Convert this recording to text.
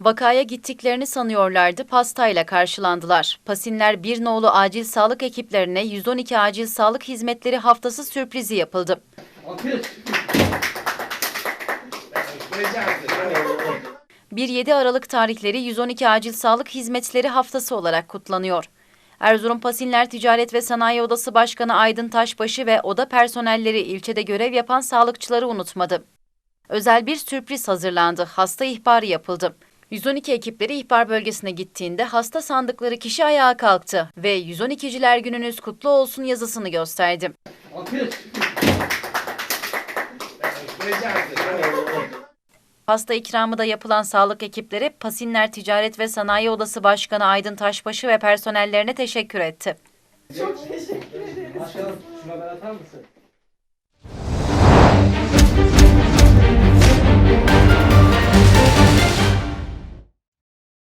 Vakaya gittiklerini sanıyorlardı, pastayla karşılandılar. Pasinler bir nolu acil sağlık ekiplerine 112 acil sağlık hizmetleri haftası sürprizi yapıldı. Alkış. 1-7 Aralık tarihleri 112 acil sağlık hizmetleri haftası olarak kutlanıyor. Erzurum Pasinler Ticaret ve Sanayi Odası Başkanı Aydın Taşbaşı ve oda personelleri ilçede görev yapan sağlıkçıları unutmadı. Özel bir sürpriz hazırlandı. Hasta ihbarı yapıldı. 112 ekipleri ihbar bölgesine gittiğinde hasta sandıkları kişi ayağa kalktı ve 112'ciler gününüz kutlu olsun yazısını gösterdi. Alkış. Pasta ikramı da yapılan sağlık ekipleri Pasinler Ticaret ve Sanayi Odası Başkanı Aydın Taşbaşı ve personellerine teşekkür etti. Başkanım şuna ben atar mısın?